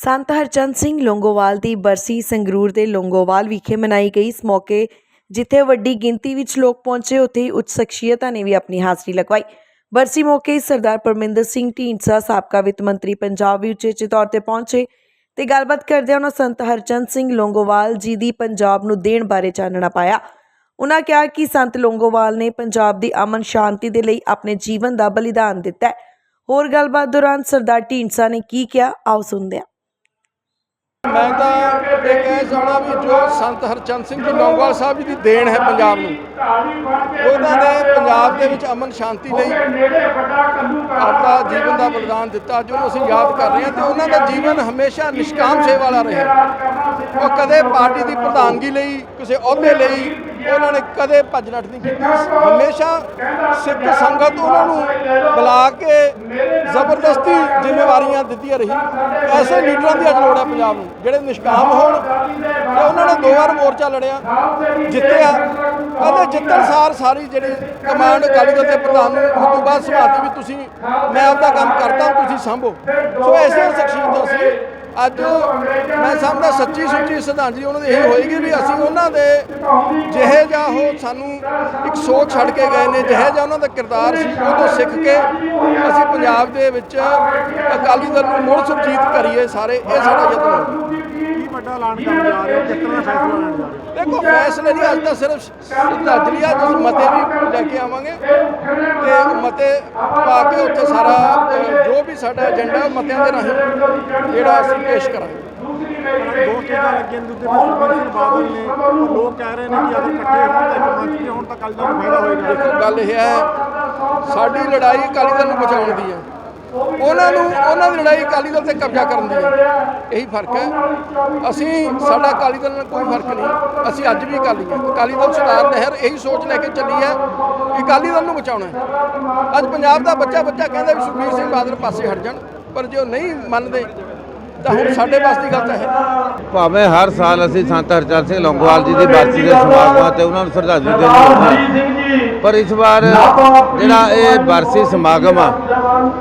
ਸੰਤ ਹਰਚੰਦ ਸਿੰਘ ਲੌਂਗੋਵਾਲ ਦੀ ਬਰਸੀ ਸੰਗਰੂਰ ਦੇ ਲੌਂਗੋਵਾਲ ਵਿਖੇ ਮਨਾਈ ਗਈ। ਇਸ ਮੌਕੇ ਜਿੱਥੇ ਵੱਡੀ ਗਿਣਤੀ ਵਿੱਚ ਲੋਕ ਪਹੁੰਚੇ, ਉੱਥੇ ਹੀ ਉੱਚ ਸ਼ਖਸੀਅਤਾਂ ਨੇ ਵੀ ਆਪਣੀ ਹਾਜ਼ਰੀ ਲਗਵਾਈ। ਬਰਸੀ ਮੌਕੇ ਸਰਦਾਰ ਪਰਮਿੰਦਰ ਸਿੰਘ ਢੀਂਡਸਾ, ਸਾਬਕਾ ਵਿੱਤ ਮੰਤਰੀ ਪੰਜਾਬ ਵੀ ਉਚੇਚੇ ਤੌਰ ਤੇ ਪਹੁੰਚੇ ਤੇ ਗੱਲਬਾਤ ਕਰਦਿਆਂ ਉਹਨਾਂ ਸੰਤ ਹਰਚੰਦ ਸਿੰਘ ਲੌਂਗੋਵਾਲ ਜੀ ਦੀ ਪੰਜਾਬ ਨੂੰ ਦੇਣ ਬਾਰੇ ਚਾਨਣਾ ਪਾਇਆ। ਉਹਨਾਂ ਕਿਹਾ ਕਿ ਸੰਤ ਲੌਂਗੋਵਾਲ ਨੇ ਪੰਜਾਬ ਦੀ ਅਮਨ ਸ਼ਾਂਤੀ ਦੇ ਲਈ ਆਪਣੇ ਜੀਵਨ ਦਾ ਬਲੀਦਾਨ ਦਿੱਤਾ ਹੋਰ ਗੱਲਬਾਤ ਦੌਰਾਨ ਸਰਦਾਰ ਢੀਂਡਸਾ ਨੇ ਕੀ ਕਿਹਾ? ਆਓ ਸੁਣਦੇ ਹਾਂ। ਮੈਂ ਤਾਂ ਇਹ ਕਹਿ ਚਾਹਣਾ ਵੀ ਜੋ ਸੰਤ ਹਰਚੰਦ ਸਿੰਘ ਜੀ ਲੌਂਗਵਾਲ ਸਾਹਿਬ ਜੀ ਦੀ ਦੇਣ ਹੈ ਪੰਜਾਬ ਨੂੰ, ਉਹਨਾਂ ਨੇ ਪੰਜਾਬ ਦੇ ਵਿੱਚ ਅਮਨ ਸ਼ਾਂਤੀ ਲਈ ਆਪਣਾ ਜੀਵਨ ਦਾ ਬਲੀਦਾਨ ਦਿੱਤਾ, ਜੋ ਅਸੀਂ ਯਾਦ ਕਰ ਰਹੇ ਹਾਂ ਤੇ ਉਹਨਾਂ ਦਾ ਜੀਵਨ ਹਮੇਸ਼ਾ ਨਿਸ਼ਕਾਮ ਸੇਵਾ ਵਾਲਾ ਰਿਹਾ। ਉਹ ਕਦੇ ਪਾਰਟੀ ਦੀ ਪ੍ਰਧਾਨਗੀ ਲਈ, ਕਿਸੇ ਅਹੁਦੇ ਲਈ ਉਹਨਾਂ ਨੇ ਕਦੇ ਭੱਜ ਨੱਠ ਨਹੀਂ ਕੀਤੀ। ਹਮੇਸ਼ਾ ਸਿੱਖ ਸੰਗਤ ਉਹਨਾਂ ਨੂੰ ਬੁਲਾ ਕੇ ਜ਼ਬਰਦਸਤੀ ਜ਼ਿੰਮੇਵਾਰੀਆਂ ਦਿੱਤੀਆਂ ਰਹੀ ਐਸੇ ਲੀਡਰਾਂ ਦੀ ਅੱਜ ਲੋੜ ਹੈ ਪੰਜਾਬ ਨੂੰ, ਜਿਹੜੇ ਨਿਸ਼ਕਾਮ ਹੋਣ ਤੇ ਉਹਨਾਂ ਨੇ ਦੋ ਵਾਰ ਮੋਰਚਾ ਲੜਿਆ, ਜਿੱਤਿਆ। ਕਹਿੰਦੇ ਜਿੱਤਣ ਸਾਰ ਸਾਰੀ ਜਿਹੜੀ ਕਮਾਂਡ ਅਕਾਲੀ ਦਲ ਦੇ ਪ੍ਰਧਾਨ ਨੂੰ, ਉਸ ਤੋਂ ਬਾਅਦ ਸੰਭਾਲਤੀ ਵੀ ਤੁਸੀਂ, ਮੈਂ ਆਪਦਾ ਕੰਮ ਕਰਦਾ, ਤੁਸੀਂ ਸੰਭੋ। ਸੋ ਐਸੇ ਸ਼ਖਸੀਅਤਾਂ ਸੀ। ਅੱਜ ਮੈਂ ਸਮਝਦਾ ਸੱਚੀ ਸੁੱਚੀ ਸ਼ਰਧਾਂਜਲੀ ਉਹਨਾਂ ਦੀ ਇਹ ਹੋਏਗੀ ਵੀ ਅਸੀਂ ਉਹਨਾਂ ਦੇ ਜਿਹੇ ਜਿਹਾ ਉਹ ਸਾਨੂੰ ਇੱਕ ਸੋਚ ਛੱਡ ਕੇ ਗਏ ਨੇ ਜਿਹੇ ਜਿਹਾ ਉਹਨਾਂ ਦਾ ਕਿਰਦਾਰ ਸੀ ਉਹ ਤੋਂ ਸਿੱਖ ਕੇ ਅਸੀਂ ਪੰਜਾਬ ਦੇ ਵਿੱਚ ਅਕਾਲੀ ਦਲ ਨੂੰ ਮੁੜ ਸੁਰਜੀਤ ਕਰੀਏ ਸਾਰੇ ਇਹ ਸਾਡਾ ਯਤਨ ਕੀ ਵੱਡਾ ਐਲਾਨ ਕਰਨ ਜਾ ਰਹੇ ਹੋ ਕਿਸ ਤਰ੍ਹਾਂ ਦਾ ਫੈਸਲਾ ਲੈਣ ਜਾ ਰਹੇ? ਹੋ ਦੇਖੋ ਫੈਸਲੇ ਨਹੀਂ ਅੱਜ ਤਾਂ ਸਿਰਫ ਸ਼ਰਧਾਂਜਲੀ ਆ ਜਿਸ ਮਤੇ ਵੀ ਲੈ ਕੇ ਆਵਾਂਗੇ ਤੇ ਮਤੇ ਪਾ ਕੇ ਉੱਥੇ ਸਾਰਾ ਜੋ ਵੀ ਸਾਡਾ ਏਜੰਡਾ ਮਤਿਆਂ ਦੇ ਰਾਹੀਂ ਜਿਹੜਾ ਅਸੀਂ ਪੇਸ਼ ਕਰਾਂਗੇ। ਦੋ ਚੀਜ਼ਾਂ ਲੱਗੀਆਂ ਦੂਜੇ ਪਾਸੇ ਸੁਖਬੀਰ ਸਿੰਘ ਬਾਦਲ ਨੇ ਉਹ ਲੋਕ ਕਹਿ ਰਹੇ ਨੇ ਕਿ ਅਗਰ ਇਕੱਠੇ ਹੋਣ ਤਾਂ ਇੱਕ ਮੰਚ ਤੇ ਹੋਣ ਤਾਂ ਕੱਲ ਦਾ ਫਾਇਦਾ ਹੋਏਗਾ। ਦੇਖੋ ਗੱਲ ਇਹ ਹੈ, ਸਾਡੀ ਲੜਾਈ ਅਕਾਲੀ ਦਲ ਨੂੰ ਬਚਾਉਣ ਦੀ ਹੈ। ਉਹਨਾਂ ਨੂੰ, ਉਹਨਾਂ ਦੀ ਲੜਾਈ ਅਕਾਲੀ ਦਲ ਤੇ ਕਬਜ਼ਾ ਕਰਨ ਦੀ ਹੈ। ਇਹੀ ਫ਼ਰਕ ਹੈ। ਅਸੀਂ, ਸਾਡਾ ਅਕਾਲੀ ਦਲ ਨਾਲ ਕੋਈ ਫ਼ਰਕ ਨਹੀਂ। ਅਸੀਂ ਅੱਜ ਵੀ ਅਕਾਲੀ ਹਾਂ। ਅਕਾਲੀ ਦਲ ਸੁਧਾਰ ਲਹਿਰ ਇਹੀ ਸੋਚ ਲੈ ਕੇ ਚੱਲੀ ਹੈ ਕਿ ਅਕਾਲੀ ਦਲ ਨੂੰ ਬਚਾਉਣਾ ਹੈ। ਅੱਜ ਪੰਜਾਬ ਦਾ ਬੱਚਾ ਬੱਚਾ ਕਹਿੰਦਾ ਵੀ ਸੁਖਬੀਰ ਸਿੰਘ ਬਾਦਲ ਪਾਸੇ ਹਟ ਜਾਣ, ਪਰ ਜੇ ਉਹ ਨਹੀਂ ਮੰਨਦੇ ਤਾਂ ਹੁਣ ਸਾਡੇ ਵਾਸ ਦੀ ਗੱਲ ਤਾਂ ਹੈ। ਭਾਵੇਂ ਹਰ ਸਾਲ ਅਸੀਂ ਸੰਤ ਹਰਚੰਦ ਸਿੰਘ ਲੌਂਗੋਵਾਲ ਜੀ ਦੀ ਬਰਸੀ ਦੇ ਸਮਾਗਮਾਂ ਤੇ ਉਹਨਾਂ ਨੂੰ ਸ਼ਰਧਾਂਜਲੀ ਦੇਣ ਜਾਂਦੇ ਹਾਂ ਪਰ ਇਸ ਵਾਰ ਜਿਹੜਾ ਇਹ ਬਰਸੀ ਸਮਾਗਮ ਆ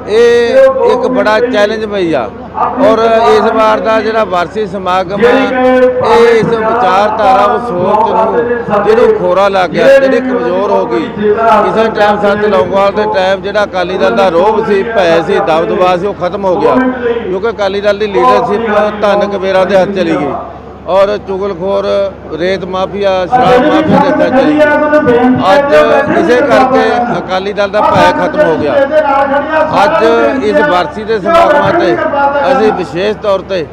ਇਹ ਇੱਕ ਬੜਾ ਚੈਲੰਜਮਈ ਆ। ਔਰ ਇਸ ਵਾਰ ਦਾ ਜਿਹੜਾ ਵਾਰਸੀ ਸਮਾਗਮ ਆ, ਇਹ ਇਸ ਵਿਚਾਰਧਾਰਾ ਉਹ ਸੋਚ ਨੂੰ ਜਿਹਨੂੰ ਖੋਰਾ ਲੱਗ ਗਿਆ, ਜਿਹੜੀ ਕਮਜ਼ੋਰ ਹੋ ਗਈ। ਕਿਸੇ ਟਾਈਮ ਸੰਤ ਲੌਂਗੋਵਾਲ ਦੇ ਟਾਈਮ ਜਿਹੜਾ ਅਕਾਲੀ ਦਲ ਦਾ ਰੋਹ ਸੀ, ਭੈ ਸੀ, ਦਬਦਬਾ ਸੀ, ਉਹ ਖਤਮ ਹੋ ਗਿਆ। ਕਿਉਂਕਿ ਅਕਾਲੀ ਦਲ ਦੀ ਲੀਡਰਸ਼ਿਪ ਧਨ ਕਬੀਰਾਂ ਦੇ ਹੱਥ ਚਲੀ ਗਈ। ਔਰ ਚੁਗਲਖੋਰ ਰੇਤ ਮਾਫੀਆ ਸ਼ਰਾਬ ਮਾਫੀਆ ਦੇ ਗਈ ਅੱਜ ਇਸੇ ਕਰਕੇ ਅਕਾਲੀ ਦਲ ਦਾ ਭੈ ਖਤਮ ਹੋ ਗਿਆ। ਅੱਜ ਇਸ ਵਰਸੀ ਦੇ ਸਮਾਗਮਾਂ ਤੇ ਅਸੀਂ ਵਿਸ਼ੇਸ਼ ਤੌਰ ਤੇ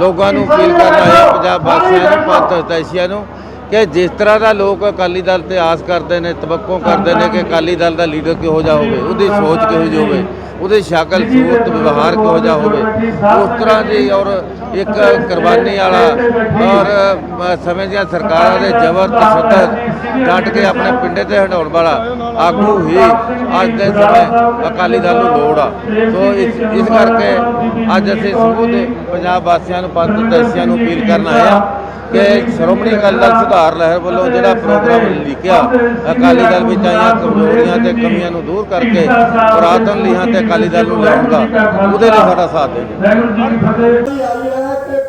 ਲੋਕਾਂ ਨੂੰ ਅਪੀਲ ਕਰਨ ਹਾਂ, ਪੰਜਾਬ ਵਾਸੀਆਂ ਨੂੰ ਪੰਥ ਹਿਤੈਸ਼ੀਆਂ ਨੂੰ ਕਿ ਜਿਸ ਤਰ੍ਹਾਂ ਦਾ ਲੋਕ ਅਕਾਲੀ ਦਲ ਤੇ ਆਸ ਕਰਦੇ ਨੇ, ਤਵੱਕੋ ਕਰਦੇ ਨੇ ਕਿ ਅਕਾਲੀ ਦਲ ਦਾ ਲੀਡਰ ਕਿਹੋ ਜਿਹਾ ਹੋਵੇ, ਉਹਦੀ ਸੋਚ ਕਿਹੋ ਜਿਹੀ ਹੋਵੇ, ਉਹਦੀ ਸ਼ਕਲ, ਸੂਰਤ, ਵਿਵਹਾਰ ਕਿਹੋ ਜਿਹਾ ਹੋਵੇ, ਉਸ ਤਰ੍ਹਾਂ ਦੀ ਔਰ ਇੱਕ ਕੁਰਬਾਨੀ ਵਾਲਾ ਔਰ ਸਮੇਂ ਦੀਆਂ ਸਰਕਾਰਾਂ ਦੇ ਜ਼ਬਰ ਤਸ਼ੱਦਦ ਡਟ ਕੇ ਆਪਣੇ ਪਿੰਡੇ ਤੇ ਹਟਾਉਣ ਵਾਲਾ ਆਗੂ ਹੀ ਅੱਜ ਦੇ ਸਮੇਂ ਅਕਾਲੀ ਦਲ ਨੂੰ ਲੋੜ ਆ। ਸੋ ਇਸ ਇਸ ਕਰਕੇ ਅੱਜ ਅਸੀਂ ਸਮੂਹ ਦੇ ਪੰਜਾਬ ਵਾਸੀਆਂ ਨੂੰ, ਪੰਥ ਦਸਿਆਂ ਨੂੰ ਅਪੀਲ ਕਰਨ ਆਏ ਆ ਕਿ ਸ਼੍ਰੋਮਣੀ ਅਕਾਲੀ ਦਲ ਸੁਧਾਰ ਲਹਿਰ ਵੱਲੋਂ ਜਿਹੜਾ ਪ੍ਰੋਗਰਾਮ ਲਿਖਿਆ ਅਕਾਲੀ ਦਲ ਵਿੱਚ ਆਈਆਂ ਕਮਜ਼ੋਰੀਆਂ ਤੇ ਕਮੀਆਂ ਨੂੰ ਦੂਰ ਕਰਕੇ ਪੁਰਾਤਨ ਲੀਹਾਂ ਤੇ ਅਕਾਲੀ ਦਲ ਨੂੰ ਲਿਆਉਂਦਾ ਉਹਦੇ ਲਈ ਸਾਡਾ ਸਾਥ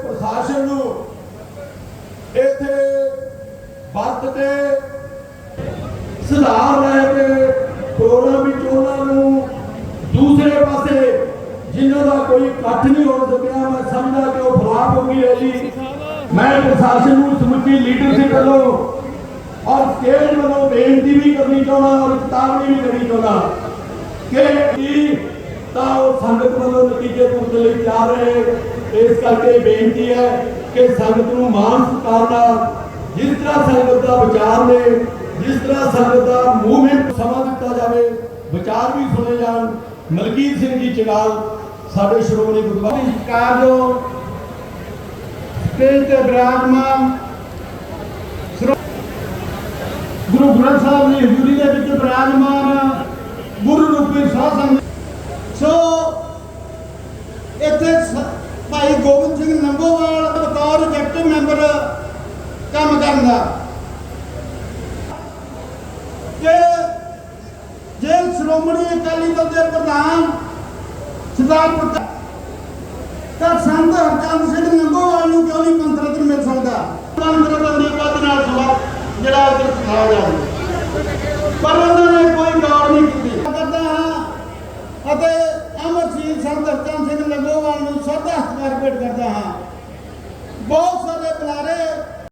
ਪ੍ਰਸ਼ਾਸਨ ਨੂੰ ਇੱਥੇ ਤੇ ਸੁਧਾਰ ਲੈ ਕੇ ਕੋਰੋਨਾ ਵਿੱਚ ਉਹਨਾਂ ਨੂੰ ਦੂਸਰੇ ਪਾਸੇ ਜਿਨ੍ਹਾਂ ਦਾ ਕੋਈ ਇਕੱਠ ਨਹੀਂ ਹੋ ਸਕਿਆ ਮੈਂ ਸਮਝਦਾ ਕਿ ਉਹ ਫਲਾਪ ਹੋ ਗਈ ਰੈਲੀ ਮੈਂ ਪ੍ਰਸ਼ਾਸਨ ਨੂੰ ਸਮੁੱਚੀ ਲੀਡਰਸ਼ਿਪ ਵੱਲੋਂ ਔਰ ਸਟੇਟ ਵੱਲੋਂ ਬੇਨਤੀ ਵੀ ਕਰਨੀ ਚਾਹੁੰਦਾ ਔਰ ਚੇਤਾਵਨੀ ਵੀ ਦੇਣੀ ਚਾਹੁੰਦਾ ਕਿ ਤਾਂ ਉਹ ਸੰਗਤ ਵੱਲੋਂ ਨਤੀਜੇ ਪੁੱਤ ਲਈ ਤਿਆਰ ਰਹੇ। ਇਸ ਕਰਕੇ ਬੇਨਤੀ ਹੈ ਕਿ ਸੰਗਤ ਨੂੰ ਮਾਨ ਸਤਿਕਾਰ ਨਾਲ ਜਿਸ ਤਰ੍ਹਾਂ ਸੰਗਤ ਦਾ ਵਿਚਾਰ ਨੇ, ਜਿਸ ਤਰ੍ਹਾਂ ਸੰਗਤ ਦਾ ਮੂਵਮੈਂਟ ਸਮਾਂ ਦਿੱਤਾ ਜਾਵੇ, ਵਿਚਾਰ ਵੀ ਸੁਣੇ ਜਾਣ। ਮਲਕੀਤ ਸਿੰਘ ਜੀ ਚਨਾਲ ਸਾਡੇ ਸ਼੍ਰੋਮਣੀ ਗੁਰਦੁਆਰਾ ਕਾਜੋ ਸਟੇਜ ਤੇ ਬਿਰਾਜਮਾਨ ਗੁਰੂ ਗ੍ਰੰਥ ਸਾਹਿਬ ਦੀ ਹਜ਼ੂਰੀ ਦੇ ਵਿੱਚ ਬਿਰਾਜਮਾਨ ਗੁਰੂ ਰੂਪੀ ਸਾਧ ਸੰਗਤ ਸੋ ਇੱਥੇ ਭਾਈ ਗੋਬਿੰਦ ਸਿੰਘ ਲੰਗੋਵਾਲ ਬਤੌਰ ਐਗਜ਼ੈਕਟਿਵ ਮੈਂਬਰ ਕੰਮ ਕਰਨ ਦਾ। ਕਿ ਜੇ ਸ਼੍ਰੋਮਣੀ ਅਕਾਲੀ ਦਲ ਦੇ ਪ੍ਰਧਾਨ ਸਰਦਾਰ ਪ੍ਰਕਾਸ਼ ਤਾਂ ਸੰਤ ਹਰਚੰਦ ਸਿੰਘ ਨੂੰ ਕਿਉਂ ਨਹੀਂ ਪੰਥ ਮਿਲ ਸਕਦਾ। ਪੰਥ ਦੀ ਪਦ ਨਾਲ ਜਿਹੜਾ ਉੱਧਰ ਸੁਣਾਇਆ ਜਾਵੇ ਪਰ ਉਹਨਾਂ ਨੇ ਕੋਈ ਗੌਰ ਨਹੀਂ